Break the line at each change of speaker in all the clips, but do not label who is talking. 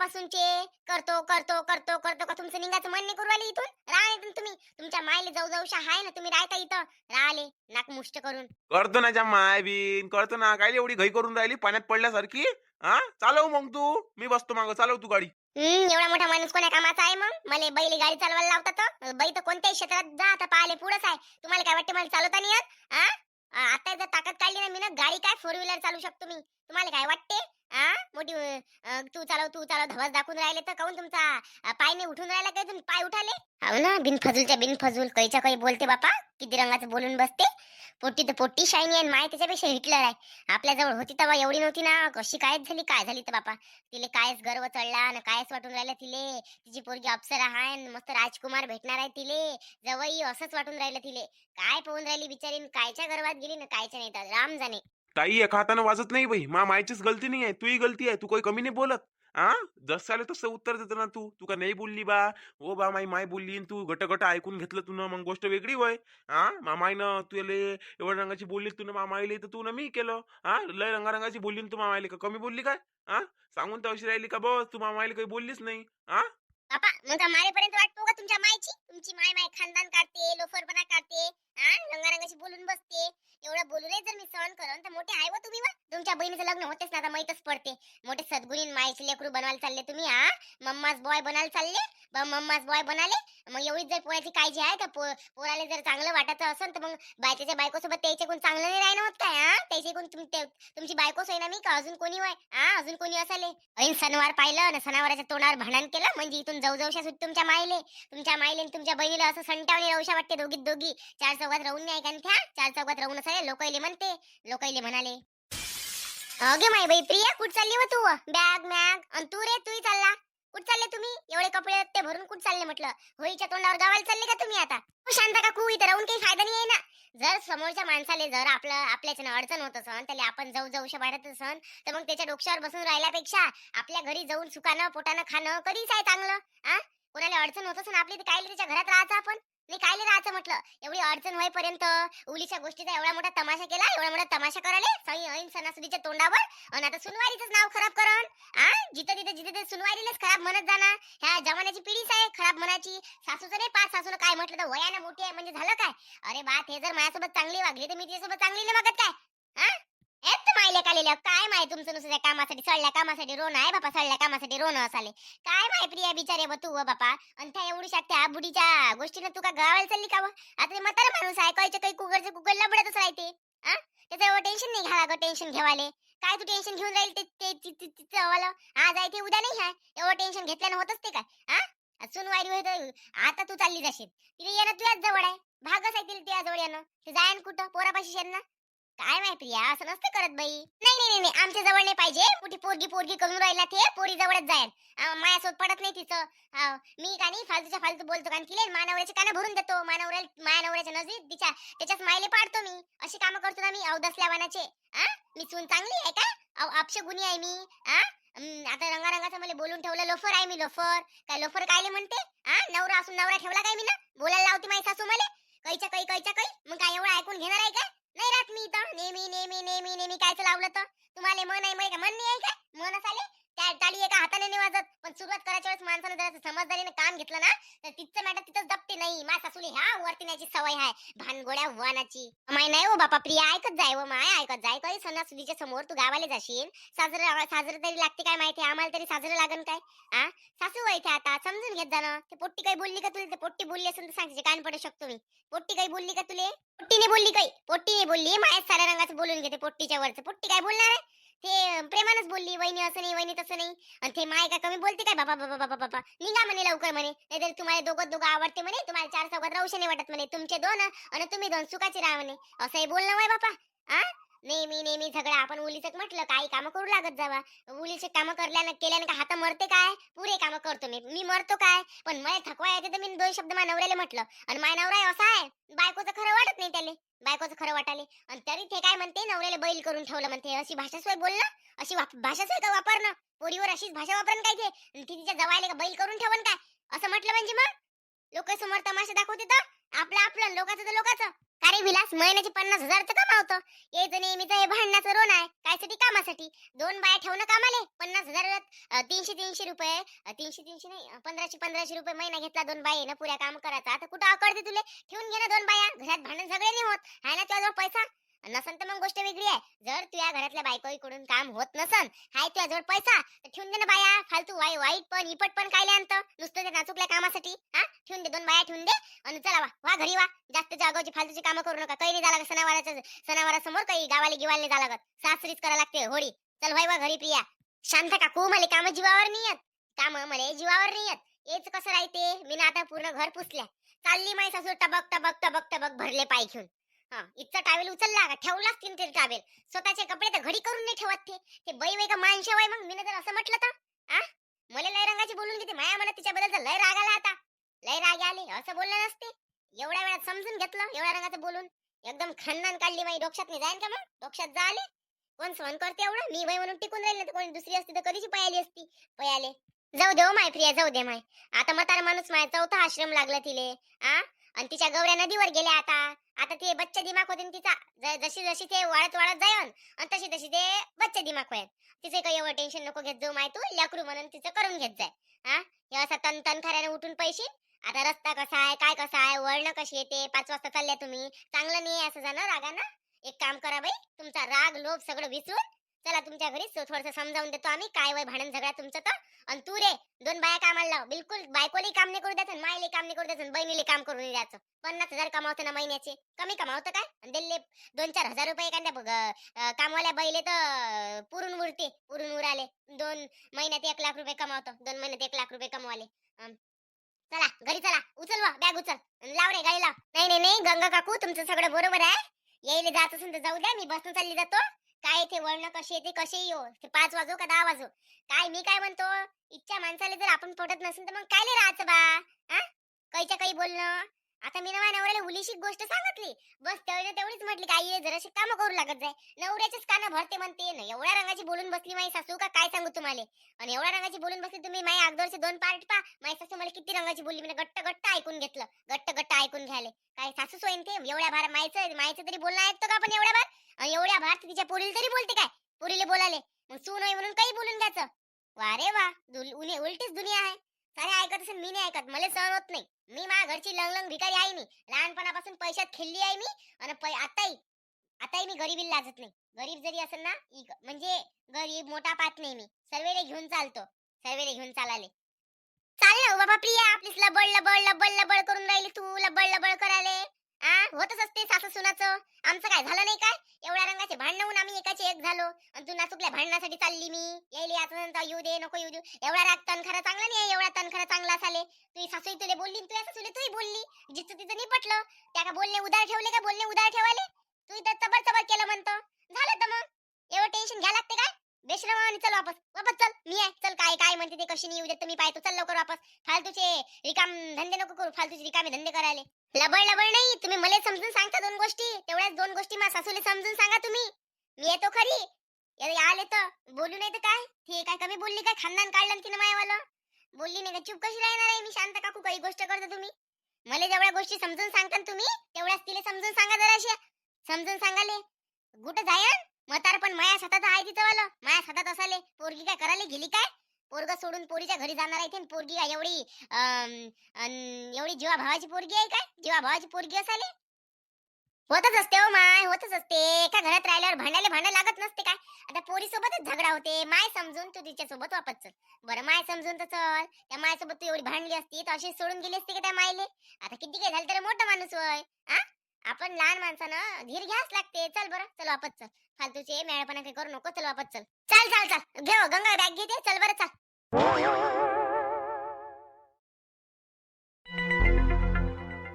कवापासूनचे करतो करतो करतो करतो का तुमचं निघाचं मन नाही करू राहिले इथून? राहा इथून तुम्ही. तुमच्या मायले जाऊ जाऊशा हाय ना तुम्ही राहता इथं. राहिले नाक मुष्ट करून.
करतो ना ज्या माय बिन करतो ना. काय एवढी घाई करून राहिली? पाण्यात पडल्यासारखी? हा? चालव मग तू. मी बसतो माग. चालव तू गाडी.
हम्म एवढा मोठा माणूस कोण्या कामाचा आहे मग? मला बैल गाडी चालवायला लावतात तर. बाई तर कोणत्याही क्षेत्रात जा आता पाहिले पुढंच आहे. तुम्हाला काय वाटते मला चालवता नाही येत? हा? आता जर ताकद काढली ना मी ना गाडी काय फोर व्हीलर चालू शकतो मी? तुम्हाला काय वाटते? हा मोठी अं, तू चालव तू चालव धवस दाखवून राहिले तर काऊन तुमचा अं, पाय नाही उठून राहिला काय? तुम्ही पाय उठाले? हो ना बिन फजूल कैच्या काही बोलते बापा किती रंगाचं बोलून बसते. पोट्टी तर पोट्टी शाईनी आहे माय त्याच्यापेक्षा हिटलर आहे. आपल्याजवळ होती तेव्हा एवढी नव्हती ना कशी कायच झाली काय झाली तर बापा. तिले कायच गर्व चढला आणि कायच वाटून राहिलं तिले. तिची पोरगी अप्सरा हाय आणि मस्त राजकुमार भेटणार आहे तिले. जवळ असंच वाटून राहिलं तिले. काय पाहून राहिली बिचारी कायच्या गर्वात गेली ना कायच्या नाही तर राम जाणे.
ताई एका हाताने वाजत नाही बाई. मा मायचीच गलती नाही आहे. तुही गलती आहे. तू काही कमी नाही बोलत. हा जसं आलं तसं उत्तर देतं ना तू. तू का नाही बोलली बा? ओ बा माई माय बोलली आणि तू. गट ऐकून घेतलं तुनं मग गोष्ट वेगळी वय हा मामाईनं तुले एवढ्या रंगाची बोलली तू मामाईले तर तू ना मी केलं. हा लय रंगारंगाची बोलली तू मामाईले का कमी बोलली काय? हा सांगून तर अशी राहिली का बस? तू मामाईले काही बोललीच नाही. हा
बापा मग का मारेपर्यंत वाट पाहू का तुमच्या मायची? तुमची माय माय खानदान काढते लोफरपणा काढते हा? रंगारंगाशी बोलून बसते. एवढं बोलूनही जर मी सहन करण तर मोठे आहे व तुम्ही वा? तुमच्या बहिणीचं लग्न होतेच ना आता माहीतच पडते. मोठे सद्गुणी मायचे लेकरू बनवायला चालले तुम्ही हा? मम्माच बॉय बनायला चालले? मम्माच बॉय बनाले. मग एवढीच जर पोराची काळजी आहे तर पोराला जर चांगलं वाटायचं असेल तर मग बायच्याच्या बायकोसोबत त्याच्याकडून चांगलं नाही राहणं होत काय हा? त्याच्याकडून कोण ते- तुमची बायकोच आहे ना मी का अजून कोणी वय हा अजून कोणी असाले ऐन सणवार पाहिलं आणि सणावाराच्या तोंडावर भांडण केलं म्हणजे इथून जाऊ जाऊशा सुट तुमच्या मायले. तुमच्या मायले आणि तुमच्या बहिणीला असं संटावणी राहूशा वाटते दोघी दोघी. चार चौकात राहून नाही का त्या चार चौकात राहून असाले लोकायले म्हणते. लोकायले म्हणाले अगे माय बाई प्रिया कुठ चालली व तू? बॅग मॅग आणि तू रे तूही चालला. कुठ चालले तुम्ही? एवढे कपडे ते भरून कुठ चालले म्हटलं? होईच्या तोंडावर गावाला चालले का तुम्ही आता? शांत शांत काकू इथं राहून काही फायदा नाही आहे ना? जर समोरच्या माणसाले जर आपलं आपल्याच्या अडचण होत असन त्याला आपण जाऊ जाऊ वाढत असन तर मग त्याच्या डोक्यावर बसून राहिल्यापेक्षा आपल्या घरी जाऊन सुकानं पोटानं खाणं कधीच आहे चांगलं आ? कोणाला अडचण होत असन आपली तर काय त्याच्या घरात राहायचं आपण? नाही कायले राहायचं म्हटलं? एवढी अडचण होईपर्यंत उलीच्या गोष्टीचा एवढा मोठा तमाशा केला एवढा मोठा तमाशा करायला सई ऐन सणासुदीच्या तोंडावर आणि आता सुनवारीच नाव खराब करण. आ? जिथं तिथं जिथे ते सुनवारीलाच खराब म्हणत जाणार. ह्या जमान्याची पिढीच आहे खराब म्हणाची सासूचं नाही पाच सासून काय म्हटलं तर वयानं मोठी आहे म्हणजे झालं काय? अरे बा ते जर माझ्यासोबत चांगली वागली तर मी तिच्यासोबत चांगली नाही वागत काय? हा हेच मायले कालेल्या. काय माय तुमचं नुसतं त्या कामासाठी सडल्या कामासाठी रोन? आहे बापा सडल्या कामासाठी रोन असाले. काय माय प्रिया बिचारे बा तू व बापा? आणि त्या एवढीशा त्या बुडीच्या गोष्टीनं तू का गावाला चालली का आता ते म्हातारा माणूस आहे कायचं काही कुगरचं कुगर लबडतच राहते. हा त्याचं एवढं टेन्शन नाही घ्यावा टेन्शन घेवाले. काय तू टेन्शन घेऊन राहील ते तिचं आज आहे ते उद्या नाही आहे. एवढं टेन्शन घेतल्यानं होतच ते काय? हा सुनवारी होत आता तू चालली जाशील. तिला येणं तुझ्याच जवळ आहे. भागच आहे तिला तुझ्या जवळ येणं. ते जायन कुठं? पोरापाशी शेण? ना काय माहिती प्रिया असं नसतं करत बाई. नाही नाही नाही, आमच्या जवळ नाही पाहिजे. कुठे पोरगी पोरगी करून राहिला ते पोरी जवळच जाईन मायासोबत पडत नाही तिचं. मी का नाही फालतूच्या फालतू बोलतो कारण तिला मानवऱ्याचे कानं भरून देतो. मानवऱ्या मानवऱ्याच्या नजीक तिच्या त्याच्याच मायले पाडतो मी. अशी कामं करतो ना मी अवदसल्या वानाचे आ मी चून चांगली आहे का? अपश गुणी आहे मी. आ आता रंगारंगाचं मला बोलून ठेवलं लोफर आहे मी लोफर. काय लोफर कायले म्हणते? हा नवरा असून नवरा ठेवला काय मी ना? बोलायला लावते माझी सासू मला. कैच्या कै कैच्या कै. मग काय एवढं ऐकून घेणार आहे का? नाही राहत मी इथं. नेहमी नेहमी नेहमी नेहमी कायचं लावलं तर. तुम्हाला मन आहे माहिती का? मन नाही आहे का? मन असाले त्या टाळी एका हाताने नाही वाजत. पण सुरुवात करायच्या वेळेस माणसानं जर समजदारीने काम घेतलं ना तर तिथचं मॅटर तिथंच दपते नाही. मा सासूने ह्या वरतीण्याची सवय आहे भानगोड्या वानाची. माय नाही हो बापा प्रिया ऐकत जाय व माय ऐकत जाय. कधी सणासुदीच्या समोर तू गावाला जाशील? साजरं साजरं तरी लागते काय माहिती? आम्हाला तरी साजरं लागन काय? आ? सासू वय ते आता समजून घेत जाणं ते पोट्टी काही बोलली का तुला? ते पोट्टी बोलली असेल तर सांगते कान पडू शकतो मी. पोट्टी काही बोलली का तुले? पोट्टीने बोलली काही? पोट्टीने बोलली? माय साऱ्या रंगाचं बोलून घेते पोट्टीच्या वरचं. पोट्टी काय बोलणार आहे? ते प्रेमानच बोलली वहिनी असं नाही वहिनी तसं नाही. आणि ते माय का कमी बोलते काय? बाबा बाबा बाबा बाबा. निघा म्हणे लवकर म्हणे. नाहीतर तुम्हाला दोघं दोघं आवडते म्हणे. तुम्हाला चार चौघात राहूशे नाही वाटत म्हणे. तुमचे दोन आणि तुम्ही दोन सुखाचे राहा म्हणे. असंही बोलणं वय बापा. आ? नेहमी नेहमी सगळं आपण उलीचक म्हटलं काही कामं करू लागत जावा. उलीचे कामं करल्यानं केल्यानं का हात मरते काय? पुरे कामं करतो मी. मी मरतो काय? पण मला थकवा येते तर मी दोन शब्द माझ्या नवऱ्याला म्हटलं. आणि माय नवरा असा आहे. बायकोचं खरं वाटत नाही त्याला. बायकोचं खरं वाटाले. आणि तरी ते काय म्हणते? नवऱ्याला बैल करून ठेवलं म्हणते. अशी भाषा सोय बोलणं? अशी भाषा सोय का वापरणं? पोरीवर अशीच भाषा वापरण काय ते? तिच्या जवायला का बैल करून ठेवन काय? असं म्हटलं म्हणजे मग? लोक समोर तमाशा दाखवते तर? आपलं आपलं लोकांचं तर लोकांचं. अरे विलास महिन्याचे पन्नास हजार तर कमावतो. यायचं नेहमीच हे भांडणाचं रोन आहे. कायसाठी कामासाठी? दोन बाया ठेवणं कामाले. पन्नास हजार तीनशे तीनशे रुपये. तीनशे तीनशे नाही पंधराशे पंधराशे रुपये महिना घेतला दोन बाई ना पुऱ्या काम करायचा. आता कुठं अकडते तुले? ठेवून घे ना दोन बाया. घरात भांडण सगळे नाही होत. आहे ना तुझ्याजवळ पैसा? नसन तर मग गोष्ट वेगळी आहे. जर तुझ्या घरातल्या बायकोईकडून काम होत नसन हाय तुझ्याजवळ पैसा तर ठेवून दे ना बाया फालतू वाई वाईट पण इपट पण काय आणत? नुसतं ते नाचुकल्या कामासाठी हा? ठेवून दे दोन बाया ठेवून दे आणि चला वा वा घरी वा. जास्त जागोची फालतूची कामं करू नका. काही नाही झाला सणावाराच्या सणावारासमोर काही गावाला गिवाले झाला लागत. सासरीच करा लागते होळी चल वाई वा घरी प्रिया. शांत काकू मला काम जीवावर नाही येत. काम मला जीवावर नाही येत. हेच कसं राहते? मी ना आता पूर्ण घर पुसल्या. चालली माय सासू टबक टबक टबक टबक भरले पाय घेऊन. हा इथचा टावेल उचलला का? ठेवलाच तीन ते टावेल स्वतःचे कपडे तर घडी करून नाही ठेवत ते. ते बाई वय का माणशा वय मग? मी जर असं म्हटलं तर? आ? मला लय रंगाची बोलून घेते. माया मला तिच्याबद्दलचा लय राग आला आता. लय राग आले. असं बोललं नसते. एवढ्या वेळात समजून घेतलं एवढ्या रंगाचं बोलून. एकदम खन्नान काढली माई डोक्षात नाही जाईन का मग? डोक्षात जा आले कोण सहन करते एवढं? मी बाई म्हणून टिकून राहिले तर कोणी दुसरी असती तर कधीची पयाली असती? पयाले. जाऊ दे हो माय प्रिया. जाऊ दे माय. आता मतार माणूस माय चौथा आश्रम लागला तिले. आ? आणि तिच्या गवऱ्या नदीवर गेल्या आता. आता ते बच्चा दिमाग होते तिचा ज- जशी जशी ते वाढत वाढत जायन आणि तशी तशी ते बच्चा दिमाग होईल. तिचे काही एवढं टेन्शन नको घेत जाऊ माय तू लेकरू म्हणून तिचं करून घेत जाय. हा? असा तन तन खऱ्याने उठून पैसे. आता रस्ता कसा आहे काय कसा आहे वळण कशी येते पाच वाजता चालल्या तुम्ही. चांगलं नाही आहे असं जाणं रागानं. एक काम करा बाई तुमचा राग लोभ सगळं विसरून चला तुमच्या घरी थोडस समजावून देतो आम्ही. काय वय भांडण झगडा तुमचं तर. आणि तू रे दोन बाया कामाला लाव. बिलकुल बायकोली काम नाही करू द्यायचं आणि मायले काम नाही करू द्यायचं बहिणीले काम करू नाही द्यायचं. पन्नास हजार कमावतो ना महिन्याचे. कमी कमावतं काय? आणि दिले दोन चार हजार रुपये एखाद्या कामवाल्या बैले तर पुरून उरते. पुरून उराले. दोन महिन्यात एक लाख रुपये कमावतो. दोन महिन्यात एक लाख रुपये कमवाले. चला घरी चला. उचल वा बॅग उचल. लाव रे गाडी लाव नाही नाही नाही गंगा काकू तुमचं सगळं बरोबर आहे. येईल जात असेल तर जाऊ द्या. मी बसून चालली जातो. काय ते वळण कशी येते कसे येऊ ते पाच वाजो का दहा वाजो? काय मी काय म्हणतो? इच्छा माणसाला जर आपण पटत नसेल तर मग काय नाही राहायचं बा? हा काहीच्या काही बोलणं? आता मी नवा नवऱ्याला उलीशी गोष्ट सांगितली. बस तेवढे तेवढीच म्हटली काय ये जराशी कामं करू लागत जाय. नवऱ्याचेच कानं भरते म्हणते. ना एवढ्या रंगाची बोलून बसली माई सासू का? काय सांगू तुम्हाला? आणि एवढ्या रंगाची बोलून बसली तुम्ही माई अगोदरचे दोन पार्ट पा माई सासू मला किती रंगाची बोलली मी गट्ट गट्ट ऐकून घेतलं. गट्ट गट्ट ऐकून घ्यायले. काय सासू सोयन ते? एवढ्या भार मायचं मायचं तरी बोलणं ऐकतो का आपण एवढ्या भार? एवढ्या भारत तिच्या पोरीला तरी बोलते काय? पोरीले बोलाले. मग सून आहे म्हणून काही बोलून द्याच वा रे वा दुल- उलटीच दुनिया आहे. सारे ऐकत असेल मी नाही ऐकत. मला सहन होत नाही. मी माझ्या घरची लंग लंग भिकारी आहे मी. लहानपणापासून पैशात खेळली आहे मी. आणि आताही आताही मी गरीबी लाजत नाही. गरीब जरी असेल ना म्हणजे गरीब मोठा पात नाही मी. सर्वेले घेऊन चालतो. सर्वेले घेऊन चालाले. चाल ना हो बाबा प्रिया. आपलीच लबड लबड लबड लबड करून राहिली तू. लबड लबड कराले आ? होतच असते सासू सुनाचं आमचं काय झालं नाही काय? एवढ्या रंगाचे भांडण होऊन आम्ही एकाचे एक झालो. आणि तू नाचुकल्या भांडणासाठी चालली मी. येईल आता नंतर येऊ दे नको येऊ दे एवढा राग तनखरा चांगला नाही आहे, एवढा तनखरा चांगला असाले. तुझी सासू तुला बोलली तुझ्या सासूले तुही बोलली. जिचं तिचं नाही निपटलं. त्या का बोलणे उदार ठेवले का? बोलणे उदार ठेवाले. तू इथं चबर चबर केलं म्हणतो. झालं तर मग. एवढं टेन्शन घ्या लागते काय? बेशरमाने चल वापस. वापस चल. मी आहे. चल काय काय म्हणते ते कशी नाही उद्या मी पाहतो. चल लवकर वापस. फालतूचे रिकाम धंदे नको करू. फालतूचे रिकामे धंदे करायले. लबळ लबड नाही. तुम्ही मला समजून सांगता दोन गोष्टी. तेवढ्याच दोन गोष्टी माझ्या सासूले समजून सांगा तुम्ही. मी येतो खरी. आले तर. बोलू नाही तर काय? ते काय कमी बोलली काय? खानदान काढलं ना मायावालं? बोलली नाही का चुप कशी राहणार आहे? मी शांत काकू काही गोष्ट करता तुम्ही. मला जेवढ्या गोष्टी समजून सांगता तुम्ही तेवढ्याच तिला समजून सांगा जराशा. समजून सांगाले. कुठं जायन म्हातार पण माया सतात आहे तिथं वालं. माया सतात असाले. पोरगी काय करायला गेली काय? पोरग सोडून पोरीच्या घरी जाणार आहे पोरगी काय एवढी एवढी जीवा भावाची पोरगी आहे काय? जीवा भावाची पोरगी असाले? होतच असते हो माय होतच असते. एका घरात राहिल्यावर भांडायला भांडा लागत नसते काय? आता पोरी सोबतच झगडा होते. माय समजून तू तिच्या सोबत वापस चल. बरं माय समजून तर चल. त्या मायसोबत तू एवढी भांडली असती तर अशी सोडून गेली असती का त्या मायले? आता किती काय झालं तर मोठा माणूस होय. हा आपण लहान माणसानं धीर घ्यास लागते. चल बरं चल वापस चल. फालतूचे मेळपणा काही करू नको चल वापस चल. चल चल चल. घेऊ हो, गंगा बॅग घेते. चल बरं चल.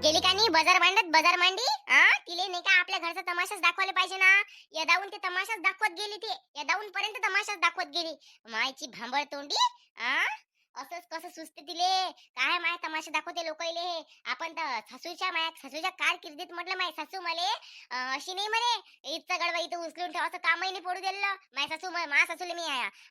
गेली का नाही? बाजार मांडत बाजार मांडी? हा तिले नाही का आपल्या घरचा तमाशाच दाखवायला पाहिजे ना? या दाऊन ते तमाशाच दाखवत गेली ते. या दाऊन पर्यंत तमाशाच दाखवत गेली. मायची भांबळ तोंडी हा असंच कसं सुचते तिले काय माय तमाशा दाखवते लोकायले आपण तर सासूच्या माया सासूच्या कारकिर्दीत म्हटलं माय सासू मले. अशी नाही म्हणे इथचा गडबा इथं उचलून ठेवायचं कामही नाही पडू दिलं माय सासू मा मा सासूला मी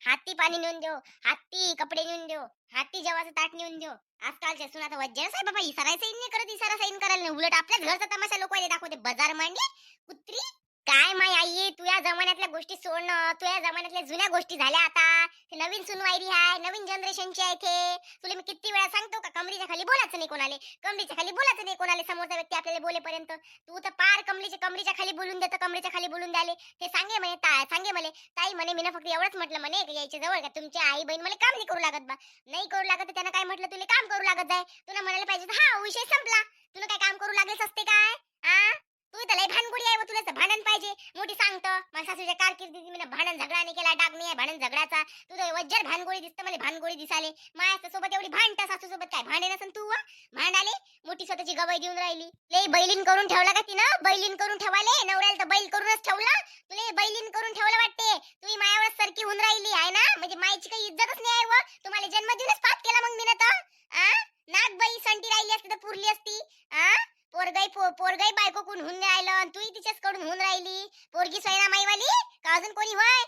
हाती पाणी नेऊन देऊ हाती कपडे नेऊन देऊ हाती जेवाचं ताट नेऊन देऊ. आजकालच्या सुना तर वज्जन आहे बाबा इसारा सैन नाही करत इसारा सैन करायला नाही. उलट आपल्याच घरचा तमाशा लोक दाखवते. बाजार मांडली कुत्री काय माय आई तुझ्या जमान्यातल्या गोष्टी सोडणं तुझ्या जमान्यातल्या जुन्या गोष्टी झाल्या आता. ते नवीन सुनवायरी आहे नवीन जनरेशनची आहे ते. तुला मी किती वेळा सांगतो का कमरीच्या खाली बोलायचं नाही कोणाले? कमरीच्या खाली बोलायचं नाही कोणाले समोरचा व्यक्ती आपल्याला बोलेपर्यंत. तू तर पार कमरीच्या कमरीच्या खाली बोलून देतो कमरीच्या खाली बोलून द्याले ते सांगे म्हणे ता- सांगे म्हणे. ताई म्हणे मी फक्त एवढंच म्हटलं म्हणे की यायच्या जवळ का तुमची आई बहीण मला काम नाही करू लागत बा. नाही करू लागत तर त्यानं काय म्हटलं तुला काम करू लागत जाय. तुला म्हणायला पाहिजे हा विषय संपला. तुला काय काम करू लागलेच असते काय? आ? तू तर लय भानगुडी आहे तुला भांडण पाहिजे. मोठी सांगतो मला सासूच्या कारकिर्दीत मी भांडण झगडा नाही केला डाग नाही आहे भांडण झगडाचा. तू तर वज्जर भानगोळी दिसतं मला भानगोळी दिसाले. माया सोबत एवढी भांडता सासू सोबत काय भांडे नसन तू भांडाले? मोठी स्वतःची गवई देऊन राहिली. लय बैलीन करून ठेवला का तिनं? बैलीन करून ठेवाले. नवऱ्याला तर बैल करूनच ठेवला. तुला बैलीन करून ठेवलं वाटते. तुम्ही मायावर सरकी होऊन राहिली आहे ना? म्हणजे मायची काही इज्जतच नाही आहे व. तुम्हाला जन्म देऊनच पाप केला मग मी ना तर आ नागबाई संटी राहिली असती तर पुरली असती आ पोरगाई पो- पोरगाई बायको कोण होऊन राहिलं आणि तूही तिच्याच कडून होऊन राहिली? पोरगी सोयना माईवाली का अजून कोणी होय?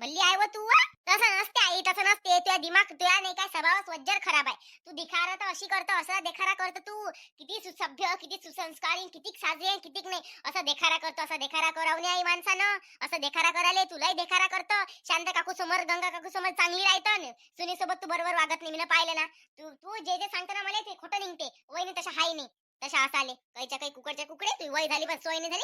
भल्ली आहे व तू तसं नसते आई तसं नसते. तुझ्या दिमाग तुझ्या नाही काय स्वभावच वज्जर खराब आहे. तू दिखारा तर अशी करतो असा देखारा करतो तू. किती सुसभ्य किती सुसंस्कारी किती साजरी आहे किती नाही. असा देखारा करतो असा देखारा करावणे आई माणसानं. असं देखारा करायला तुलाही देखारा करतो. शांत काकू समोर गंगा काकू समोर चांगली राहतं सुनीसोबत तू बरोबर वागत नाही मी पाहिलं ना. तू तू जे जे सांगतो ना मला ते खोटं निघते. वहिनी तशा हाय नाही. तशा असाले काहीच्या काही कुकडच्या कुकडे तू वय झाली पण सोय नाही झाली.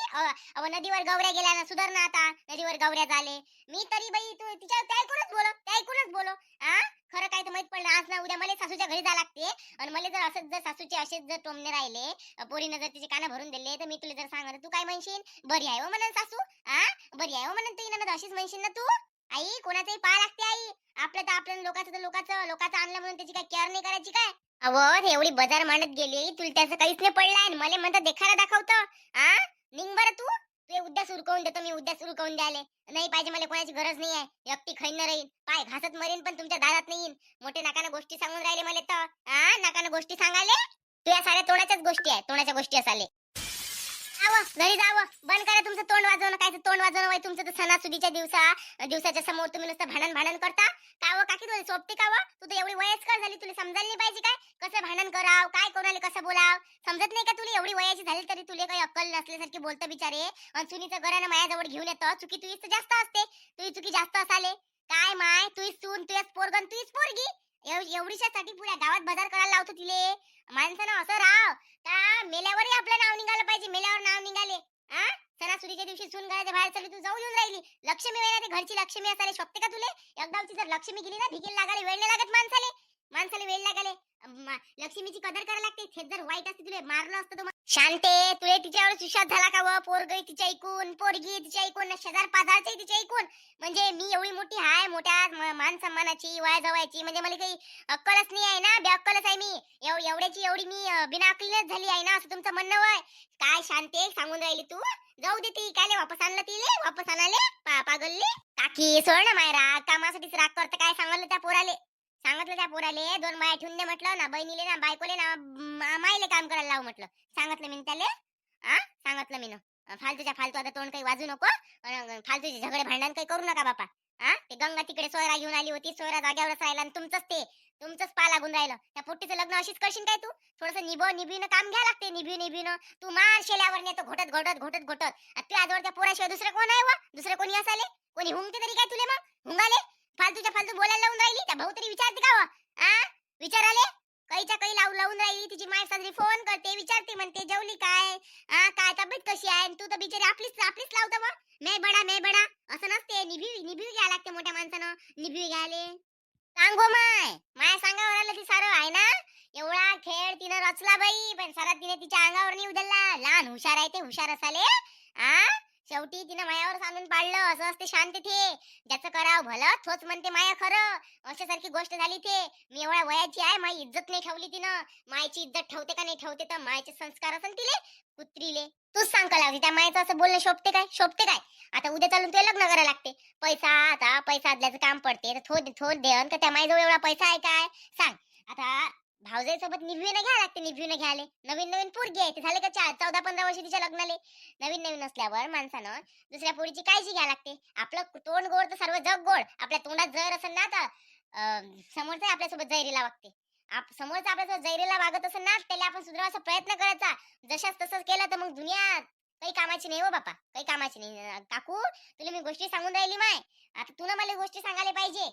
अव- नदीवर गवऱ्या गेल्या ना सुधारणा आता. नदीवर गवऱ्या झाले. मी तरी बाई तू तिच्या त्या ऐकूनच बोलो त्या ऐकूनच बोलो. हा खरं काय तर माहीत पडलं. आज ना उद्या मला सासूच्या घरी जा लागते. आणि मला जर असंच जर सासूचे असेच जर टोमणे राहिले पोरीनं जर तिचे कानं भरून दिले तर मी तुला जर सांगत तू काय म्हणशील? बरी आहे हो म्हणून सासू. हा बरी आहे हो म्हणून तू ना अशीच म्हणशील ना तू? आई कोणाचंही पाय लागते आई. आपलं तर आपलं लोकांचं तर लोकांचं. लोकांचं आणलं म्हणून त्याची काय केअर नाही करायची काय? अव एवढी बाजार मांडत गेली तुला त्याचं काहीच नाही पडलाय आणि मला म्हणतात देखारा दाखवतं. आ? निघ बरं तू. तू उद्या सुरकवून करून देतो मी उद्या सुरू करून नाही पाहिजे मला कोणाची गरज नाही आहे एकटी खैन राहील पाय घासत मरीन पण तुमच्या दारात नाही येईन. मोठे नाकानं गोष्टी सांगून राहिले मला तर. आ? नाकानं गोष्टी सांगाले तुझ्या साऱ्या तोंडाच्याच गोष्टी आहे तोंडाच्या गोष्टी असाले घरी जावं. बंद करा तुमचं तोंड वाजवणं. काय तोंड वाजवणं वय तुमचं तर सणासुदीच्या दिवसा दिवसाच्या समोर तुम्ही नुसतं भांडण भांडण करता. काव काकी तुला सोपते काव? तू तर एवढी वयस्कर झाली तुला समजायला नाही पाहिजे काय? कसं भांडण कराव? काय कोणाला कसं बोलाव? समजत नाही का तुला? एवढी वयाची झाली तरी तुला काही अक्कल नसल्यासारखी बोलतं बिचारे. आणि चुनीचं घरानं माझ्याजवळ घेऊन येतं. चुकी तुझीच जास्त असते. तुझी चुकी जास्त असाले. काय माय? तुझी सून तुझ्याच पोरगण तुझीच पोरगी. एवढीशासाठी पुऱ्या गावात बाजार करायला लावतो तिले. माणसानं असं राव का मेल्यावरही आपलं नाव निघालं पाहिजे मेल्यावर नाव निघाले. हा सणासुदीच्या दिवशी सून घराच्या बाहेर चालली तू जाऊ येऊन राहिली. लक्ष्मी वेळ घरची लक्ष्मी असायला शोभते का तुले? एकदा जर लक्ष्मी गेली ना भिकेल लागायला वेळ नाही लागत माणसाले. माणसाला वेळ लागले. लक्ष्मीची कदर करायला लागते. हे जर वाईट असते तुला मारलं असतं तर मग- शांते तुले तिच्यावर विश्वास झाला का व? पोरगी तिच्या ऐकून पोरगी तिच्या ऐकून शेजार पाजारचे तिच्या ऐकून म्हणजे मी एवढी मोठी हाय मोठ्या मान सन्मानाची वाय जवायची म्हणजे मला काही अक्कलच नाही आहे ना? बेअक्कलच आहे मी. एव- एवढ्याची एवढी मी अं, बिना झाली आहे ना? असं तुमचं म्हणणं वय. काय शांते सांगून राहिली तू? जाऊ दे ती. काय वापस आणलं तिले वापस आणाले पा पागलले? काकी सोड ना मायरा. कामासाठीच राग करतं. काय सांगलं त्या पोराले? सांगितलं त्या पोराले दोन बाया ठेवून दे म्हटलं ना बहिणीले ना बायकोले ना मा- माईले काम करायला लाव म्हटलं. सांगितलं मी त्याले हा सांगितलं मी फालतूच्या फालतू आता तोंड काही वाजू नको. अन फालतूचे झगडे भांडण काही करू नका बापा. हा ते गंगा तिकडे सोयरा घेऊन आली होती सोयरा जाग्यावरच राहिला आणि तुमचंच ते तुमचंच पा लागून राहिलं त्या पोट्टीचं लग्न अशीच करशील काय तू? थोडस निभो निभीनं काम घ्या लागते निभी निभीनं. तू मार शेल्यावर नेतो घोटत घोटत घोटत घोटत. आता तू आजवर त्या पोराशिवाय दुसरं कोण आहे वा? दुसरं कोणी असाले? कोणी हुंगते तरी काय तुले मग? हुंगाले? फालतूच्या फालतू बोलायला लावून राहिली? त्या भाऊ तरी विचारते का हो? आ? विचाराले? काहीच्या काही लावून लावून राहिली? तिची माय साजरी फोन करते विचारते म्हणते जेवली काय? आ काय तब्येत कशी आहे? आणि तू तर बिचारी आपलीच आपलीच लावतो मग मे बडा मे बडा. असं नसते निभी निभी घ्या लागते मोठ्या माणसानं. निभी घ्यायले सांगो माय. माय सांगावर आलं ती सारं आहे ना? एवढा खेळ तिनं रचला बाई पण सारा तिने तिच्या अंगावर नाही उधळला. लहान हुशार आहे ते हुशार असाले. आ? शेवटी तिनं मायावर सांगून पाडलं असं असते शांत थे ज्याचं करावं भलं तोच म्हणते माया खरं. अशासारखी गोष्ट झाली ते. मी एवढ्या वयाची आहे माई इज्जत नाही ठेवली तिनं. मायची इज्जत ठेवते का नाही ठेवते तर मायचे संस्कार असन तिले कुत्रीले. तूच सांग का त्या मायचं असं बोलणं शोभते काय? शोभते काय? आता उद्या चालून तुला लग्न करायला लागते. पैसा आता पैसा आदल्याचं काम पडते. तर थोड थोड देन का त्या मायजवळ एवढा पैसा आहे काय? सांग. आता भावजाई सोबत निभवीनं घ्या लागते निभवीनं घ्याले नवीन नवीन पोरगी आहे ते झाले का चार चौदा पंधरा वर्ष तिच्या लग्नाले. नवीन नवीन असल्यावर माणसानं दुसऱ्या पोरीची काळजी घ्या लागते. आपलं तोंड गोड तर सर्व जग गोड. आपल्या तोंडात जर असेल ना तर समोरचा आपल्यासोबत जैरीला वागते. आप समोरचा आपल्यासोबत जैरीला वागत असेल ना त्याला आपण सुधारायचा प्रयत्न करायचा. जशाच तसंच केलं तर मग दुनिया काही कामाची नाही हो बापा. काही कामाची नाही. काकू तुला मी गोष्टी सांगून राहिली माय. आता तू ना मला गोष्टी सांगायला पाहिजे.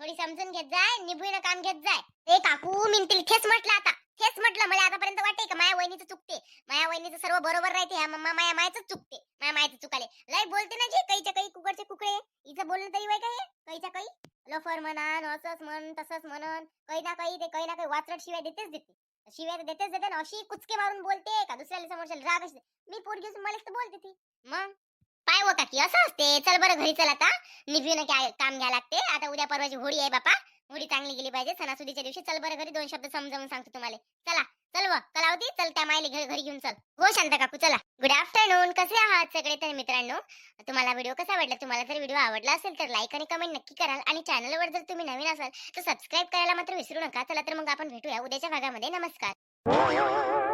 थोडी समजून घेत जाय निभून काम घेत जाय. ते काकू मिनतील तिला तेच म्हटलं आता. तेच म्हटलं मला आतापर्यंत वाटते का माया वहिनीचं चुकते? माया वहिनीचं सर्व बरोबर राहते ह्या मम्मा माया मायाच चुकते. माया मायचं चुकाले. लय बोलते ना जे कैच्या काही कुकडचे कुकडे. हिचं बोलणं तरी वय काय कैच्या काही लफर म्हणा असंच म्हण तसंच म्हणन. काही ना काही ते काही ना काही वाचरट शिवाय देतेच देते. शिवाय तर देतेच देते ना अशी कुचके मारून बोलते का दुसऱ्याला समोरच्या राग असते मी पोरगी असून मलाच तर बोलते ती. मग? पाय हो काकी असं असते. चल बरं घरी चल आता. निभीनं काय काम घ्या लागते. आता उद्या परवाची होळी आहे बापा. होळी चांगली गेली पाहिजे. सणासुदीच्या दिवशी चल बरं घरी दोन शब्द समजावून सांगतो तुम्हाला. चला चल व कलावती चल त्या मायली घरी घरी घेऊन चल. हो शांता काकू चला. गुड आफ्टरनून कसे आहात सगळे तर मित्रांनो? तुम्हाला व्हिडिओ कसा वाटला? तुम्हाला जर व्हिडिओ आवडला असेल तर लाईक आणि कमेंट नक्की कराल. आणि चॅनलवर जर तुम्ही नवीन असाल तर सबस्क्राईब करायला मात्र विसरू नका. चला तर मग आपण भेटूया उद्याच्या भागामध्ये. नमस्कार.